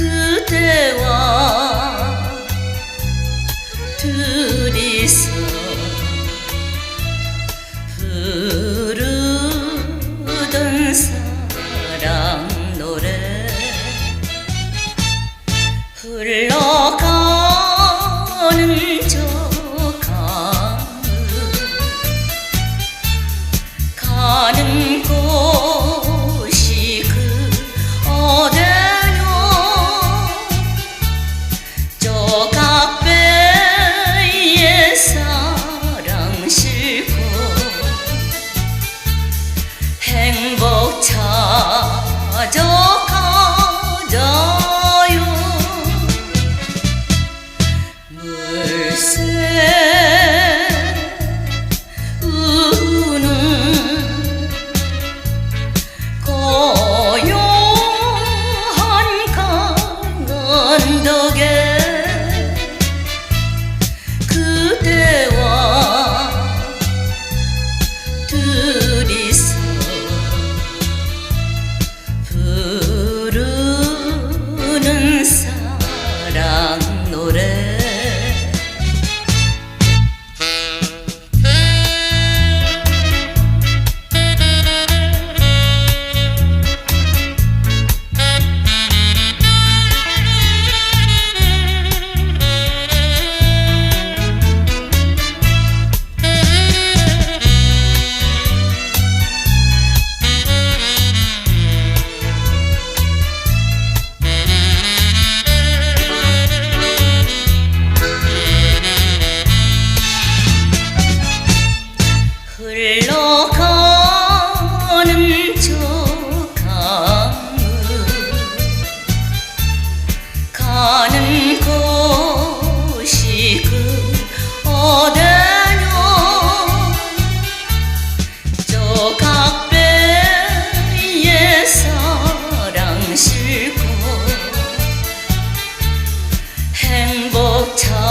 그대와 둘이서 흐르던 사랑 노래 흘러 찾아 time.